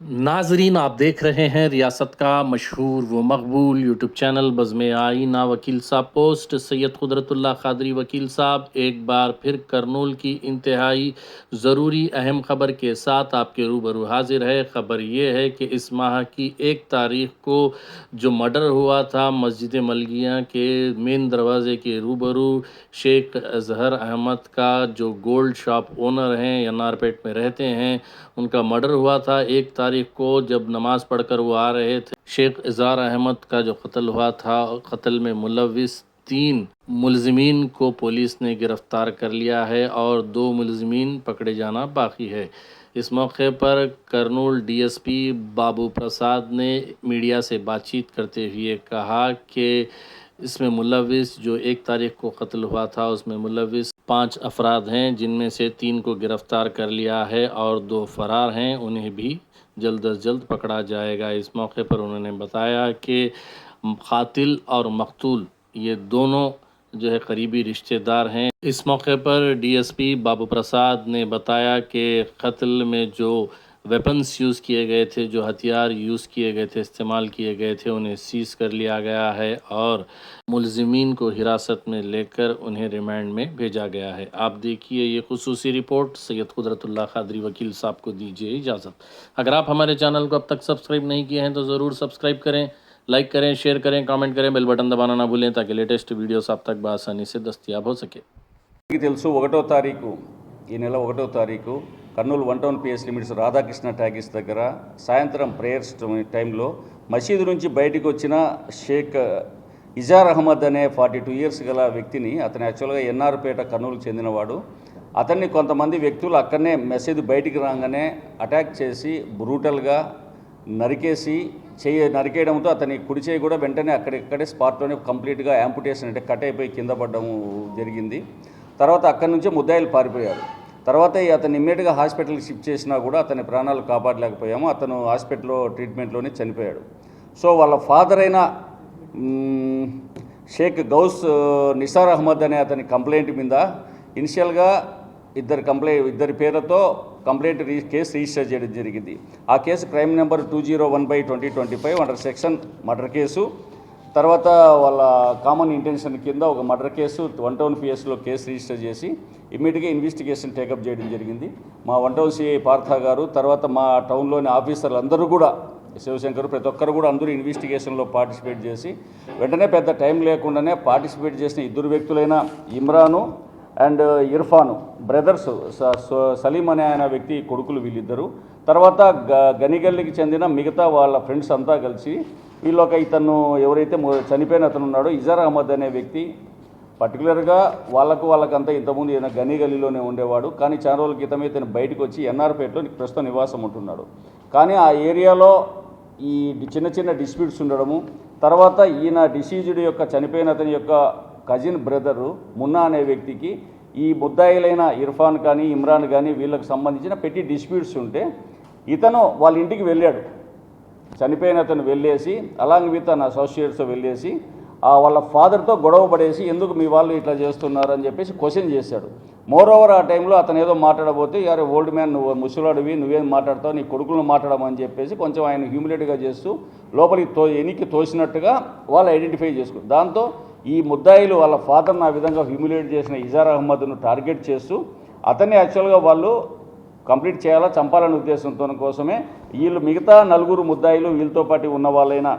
ناظرین، آپ دیکھ رہے ہیں ریاست کا مشہور و مقبول یوٹیوب چینل بزم آئینہ وکیل صاحب پوسٹ۔ سید قدرت اللہ قادری وکیل صاحب، ایک بار پھر کرنول کی انتہائی ضروری اہم خبر کے ساتھ آپ کے روبرو حاضر ہے۔ خبر یہ ہے کہ اس ماہ کی ایک تاریخ کو جو مرڈر ہوا تھا مسجد ملگیہ کے مین دروازے کے روبرو، شیخ اظہر احمد کا جو گولڈ شاپ اونر ہیں یا نارپیٹ میں رہتے ہیں، ان کا مرڈر ہوا تھا۔ ایک تاریخ تاریخ کو جب نماز پڑھ کر وہ آ رہے تھے، شیخ اظہار احمد کا جو قتل ہوا تھا، قتل میں ملوث تین ملزمین کو پولیس نے گرفتار کر لیا ہے اور دو ملزمین پکڑے جانا باقی ہے۔ اس موقع پر کرنول ڈی ایس پی بابو پرساد نے میڈیا سے بات چیت کرتے ہوئے کہا کہ اس میں ملوث جو ایک تاریخ کو قتل ہوا تھا، اس میں ملوث پانچ افراد ہیں، جن میں سے تین کو گرفتار کر لیا ہے اور دو فرار ہیں، انہیں بھی جلد از جلد پکڑا جائے گا۔ اس موقع پر انہوں نے بتایا کہ قاتل اور مقتول یہ دونوں جو ہے قریبی رشتہ دار ہیں۔ اس موقع پر ڈی ایس پی بابو پرساد نے بتایا کہ قتل میں جو ویپنس یوز کیے گئے تھے، جو ہتھیار یوز کیے گئے تھے، استعمال کیے گئے تھے، انہیں سیز کر لیا گیا ہے اور ملزمین کو حراست میں لے کر انہیں ریمانڈ میں بھیجا گیا ہے۔ آپ دیکھیے یہ خصوصی رپورٹ سید قدرت اللہ خادری وکیل صاحب کو دیجیے اجازت۔ اگر آپ ہمارے چینل کو اب تک سبسکرائب نہیں کیے ہیں تو ضرور سبسکرائب کریں لائک کریں شیئر کریں کامنٹ کریں بیل بٹن دبانا نہ بھولیں تاکہ لیٹسٹ ویڈیوز آپ تک بآسانی سے دستیاب ہو سکے۔ Kurnool one town PS limits Radhakrishna ట్యాగిస్ దగ్గర సాయంత్రం prayers టైంలో మసీదు నుంచి బయటికి వచ్చిన షేక్ ఇజార్ అహ్మద్ అనే ఫార్టీ టూ ఇయర్స్ గల వ్యక్తిని అతను యాక్చువల్గా ఎన్ఆర్పేట కర్నూలు చెందినవాడు. అతన్ని కొంతమంది వ్యక్తులు అక్కడనే మసీదు బయటికి రాగానే అటాక్ చేసి బ్రూటల్గా నరికేసి చేయ నరికేయడంతో అతని కుడి చేయి కూడా వెంటనే అక్కడిక్కడే స్పాట్లోనే కంప్లీట్గా యాంపుటేషన్ అంటే కట్ అయిపోయి కింద పడడం జరిగింది. తర్వాత అక్కడి నుంచే ముద్దాయిలు పారిపోయారు. తర్వాత ఈ అతను ఇమ్మీడియట్గా హాస్పిటల్కి షిఫ్ట్ చేసినా కూడా అతని ప్రాణాలు కాపాడలేకపోయాము. అతను హాస్పిటల్లో ట్రీట్మెంట్లోనే చనిపోయాడు. సో వాళ్ళ ఫాదర్ అయిన షేక్ గౌస్ నిసార్ అహ్మద్ అనే అతని కంప్లైంట్ మీద ఇనిషియల్గా ఇద్దరు కంప్లైంట్ ఇద్దరి పేరుతో కంప్లైంట్ రీ కేసు రిజిస్టర్ చేయడం జరిగింది. ఆ case crime number two zero one by twenty twenty five under section murder case. తర్వాత వాళ్ళ కామన్ ఇంటెన్షన్ కింద ఒక మర్డర్ కేసు వన్ టౌన్ పిఎస్లో కేసు రిజిస్టర్ చేసి ఇమ్మీడియట్గా ఇన్వెస్టిగేషన్ టేకప్ చేయడం జరిగింది. మా వన్ టౌన్ సిఐ పార్థ గారు తర్వాత మా టౌన్లోని ఆఫీసర్లు అందరూ కూడా శివశంకర్ ప్రతి ఒక్కరు కూడా అందరూ ఇన్వెస్టిగేషన్లో పార్టిసిపేట్ చేసి వెంటనే పెద్ద టైం లేకుండానే పార్టిసిపేట్ చేసిన ఇద్దరు వ్యక్తులైన ఇమ్రాను అండ్ ఇర్ఫాను బ్రదర్స్ స- సలీం అనే ఆయన వ్యక్తి కొడుకులు వీళ్ళిద్దరు. తర్వాత గ గనిగల్లికి చెందిన మిగతా వాళ్ళ ఫ్రెండ్స్ అంతా కలిసి వీళ్ళొక ఇతను ఎవరైతే చనిపోయిన అతను ఉన్నాడో ఇజార్ అహ్మద్ అనే వ్యక్తి. పర్టికులర్గా వాళ్ళకు వాళ్ళకంతా ఇంతకుముందు ఈయన గనిగల్లిలోనే ఉండేవాడు. కానీ చాలా రోజుల క్రితమే ఇతను బయటకు వచ్చి ఎన్ఆర్పేటలో ప్రస్తుతం నివాసం ఉంటున్నాడు. కానీ ఆ ఏరియాలో ఈ చిన్న చిన్న డిస్ప్యూట్స్ ఉండడము తర్వాత ఈయన డిసీజుడ్ యొక్క చనిపోయిన అతని యొక్క కజిన్ బ్రదరు మున్నా అనే వ్యక్తికి ఈ ముద్దాయిలైన ఇర్ఫాన్ కానీ ఇమ్రాన్ కానీ వీళ్ళకి సంబంధించిన పెట్టి డిస్ప్యూట్స్ ఉంటే ఇతను వాళ్ళ ఇంటికి వెళ్ళాడు. చనిపోయిన అతను వెళ్ళేసి అలాంగ్ విత్ తన అసోసియేట్స్తో వెళ్ళేసి ఆ వాళ్ళ ఫాదర్తో గొడవ పడేసి ఎందుకు మీ వాళ్ళు ఇట్లా చేస్తున్నారు? అని చెప్పేసి క్వశ్చన్ చేశాడు. మోర్ ఓవర్ ఆ టైంలో అతను ఏదో మాట్లాడబోతే యారే ఓల్డ్ మ్యాన్ నువ్వు ముసలాడివి నువ్వేం మాట్లాడతావు నీ కొడుకులను మాట్లాడమని చెప్పేసి కొంచెం ఆయన హ్యూమిలేట్గా చేస్తూ లోపలికి తో ఎనికి తోసినట్టుగా వాళ్ళు ఐడెంటిఫై చేసుకున్నారు. దాంతో ఈ ముద్దాయిలు వాళ్ళ ఫాదర్ని ఆ విధంగా హ్యూమిలేట్ చేసిన ఇజార్ అహ్మద్ను టార్గెట్ చేస్తూ అతన్ని యాక్చువల్గా వాళ్ళు కంప్లీట్ చేయాలా చంపాలనే ఉద్దేశంతో కోసమే వీళ్ళు మిగతా నలుగురు ముద్దాయిలు వీళ్ళతో పాటు ఉన్న వాళ్ళైన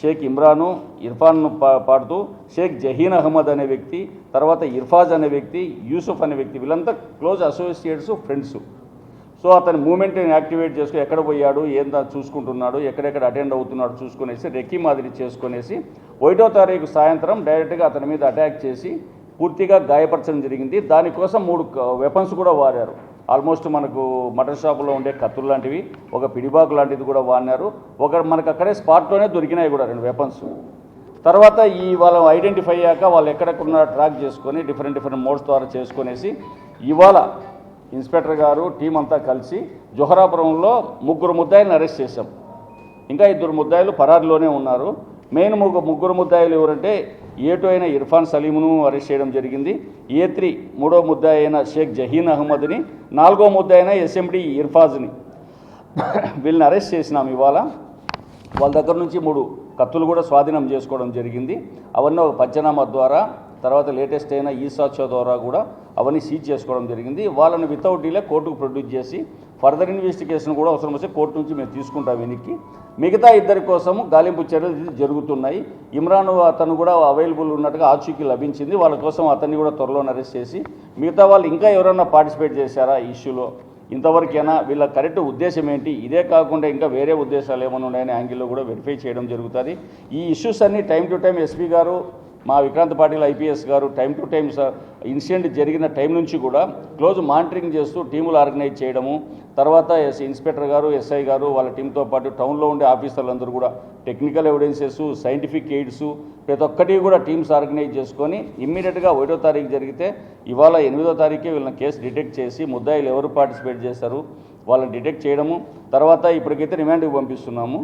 షేక్ ఇమ్రాను ఇర్ఫాన్ను పా పాడుతూ షేక్ జహీన్ అహ్మద్ అనే వ్యక్తి తర్వాత ఇర్ఫాజ్ అనే వ్యక్తి యూసుఫ్ అనే వ్యక్తి వీళ్ళంతా క్లోజ్ అసోసియేట్స్ ఫ్రెండ్స్. సో అతని మూమెంట్ని యాక్టివేట్ చేసుకుని ఎక్కడ పోయాడు ఏందా చూసుకుంటున్నాడు ఎక్కడెక్కడ అటెండ్ అవుతున్నాడు చూసుకునేసి రెక్కి మాదిరి చేసుకునేసి ఒకటో తారీఖు సాయంత్రం డైరెక్ట్గా అతని మీద అటాక్ చేసి పూర్తిగా గాయపరచడం జరిగింది. దానికోసం మూడు వెపన్స్ కూడా వాడారు ఆల్మోస్ట్ మనకు మటన్ షాపులో ఉండే కత్తులు లాంటివి ఒక పిడిబాకు లాంటిది కూడా వాడినారు. ఒక మనకు అక్కడే స్పాట్లోనే దొరికినాయి కూడా రెండు వెపన్స్. తర్వాత ఈ వాళ్ళు ఐడెంటిఫై అయ్యాక వాళ్ళు ఎక్కడెక్కడ ట్రాక్ చేసుకొని డిఫరెంట్ డిఫరెంట్ మోడ్స్ ద్వారా చేసుకునేసి ఇవాళ ఇన్స్పెక్టర్ గారు టీం అంతా కలిసి జొహరాపురంలో ముగ్గురు ముద్దాయిలను అరెస్ట్ చేశాం. ఇంకా ఇద్దరు ముద్దాయిలు పరారులోనే ఉన్నారు. మెయిన్ ముగ్గు ముగ్గురు ముద్దాయిలు ఎవరంటే ఏటు అయిన ఇర్ఫాన్ సలీమును అరెస్ట్ చేయడం జరిగింది. ఏ త్రీ మూడో ముద్దాయి అయిన షేక్ జహీన్ అహ్మద్ని నాలుగో ముద్దాయి అయిన ఎస్ఎండి ఇర్ఫాజ్ని వీళ్ళని అరెస్ట్ చేసినాం ఇవాళ. వాళ్ళ దగ్గర నుంచి మూడు కత్తులు కూడా స్వాధీనం చేసుకోవడం జరిగింది. అవన్నీ ఒక పంచనామా ద్వారా తర్వాత లేటెస్ట్ అయిన ఈ సాక్ష్య ద్వారా కూడా అవన్నీ సీజ్ చేసుకోవడం జరిగింది. వాళ్ళని వితౌట్ డీలే కోర్టుకు ప్రొడ్యూస్ చేసి ఫర్దర్ ఇన్వెస్టిగేషన్ కూడా అవసరం వస్తే కోర్టు నుంచి మేము తీసుకుంటాం వెనక్కి. మిగతా ఇద్దరి కోసము గాలింపు చర్యలు జరుగుతున్నాయి. ఇమ్రాన్ అతను కూడా అవైలబుల్ ఉన్నట్టుగా ఆచూకీ లభించింది. వాళ్ళ కోసం అతన్ని కూడా త్వరలో అరెస్ట్ చేసి మిగతా వాళ్ళు ఇంకా ఎవరైనా పార్టిసిపేట్ చేశారా ఈ ఇష్యూలో? ఇంతవరకైనా వీళ్ళ కరెక్ట్ ఉద్దేశం ఏంటి? ఇదే కాకుండా ఇంకా వేరే ఉద్దేశాలు ఏమైనా ఉన్నాయనే యాంగిల్లో కూడా వెరిఫై చేయడం జరుగుతుంది. ఈ ఇష్యూస్ అన్ని టైం టు టైం ఎస్పీ గారు మా Vikrant Patil IPS garu time to time incident జరిగిన టైం నుంచి కూడా క్లోజ్ మానిటరింగ్ చేస్తూ టీములు ఆర్గనైజ్ చేయడము తర్వాత ఎస్ ఇన్స్పెక్టర్ గారు ఎస్ఐ గారు వాళ్ళ టీంతో పాటు టౌన్లో ఉండే ఆఫీసర్లందరూ కూడా టెక్నికల్ ఎవిడెన్సెస్ సైంటిఫిక్ ఎయిడ్స్ ప్రతి ఒక్కటి కూడా టీమ్స్ ఆర్గనైజ్ చేసుకొని ఇమ్మీడియట్గా ఒకటో తారీఖు జరిగితే ఇవాళ ఎనిమిదో తారీఖే వీళ్ళని కేసు డిటెక్ట్ చేసి ముద్దాయిలు ఎవరు పార్టిసిపేట్ చేశారు వాళ్ళని డిటెక్ట్ చేయడము తర్వాత ఇప్పటికైతే రిమాండ్కి పంపిస్తున్నాము.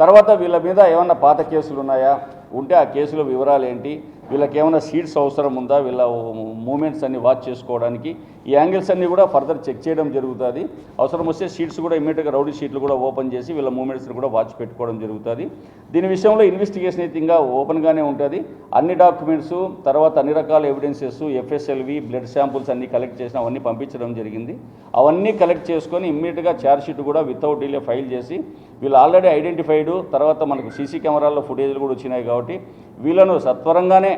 తర్వాత వీళ్ళ మీద ఏమన్నా పాత కేసులు ఉన్నాయా ఉంటే ఆ కేసులో వివరాలు ఏంటి వీళ్ళకి ఏమైనా సీట్స్ అవసరం ఉందా? వీళ్ళ మూమెంట్స్ అన్ని వాచ్ చేసుకోవడానికి. ఈ యాంగిల్స్ అన్ని కూడా ఫర్దర్ చెక్ చేయడం జరుగుతుంది. అవసరం వస్తే సీట్స్ కూడా ఇమీడియట్గా రౌడీ షీట్లు కూడా ఓపెన్ చేసి వీళ్ళ మూమెంట్స్ని కూడా వాచ్ పెట్టుకోవడం జరుగుతుంది. దీని విషయంలో ఇన్వెస్టిగేషన్ అయితే ఇంకా ఓపెన్గానే ఉంటుంది. అన్ని డాక్యుమెంట్స్ తర్వాత అన్ని రకాల ఎవిడెన్సెస్ ఎఫ్ఎస్ఎల్వి బ్లడ్ శాంపుల్స్ అన్ని కలెక్ట్ చేసిన అవన్నీ పంపించడం జరిగింది. అవన్నీ కలెక్ట్ చేసుకొని ఇమ్మీడియట్గా ఛార్జ్షీట్ కూడా వితౌట్ డిలే ఫైల్ చేసి వీళ్ళు ఆల్రెడీ ఐడెంటిఫైడ్ తర్వాత మనకు సీసీ కెమెరాల్లో ఫుటేజ్లు కూడా వచ్చినాయి కాబట్టి వీళ్ళను సత్వరంగానే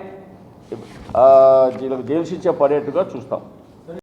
వీళ్ళకు జైలు శిక్ష పడేట్టుగా చూస్తాం.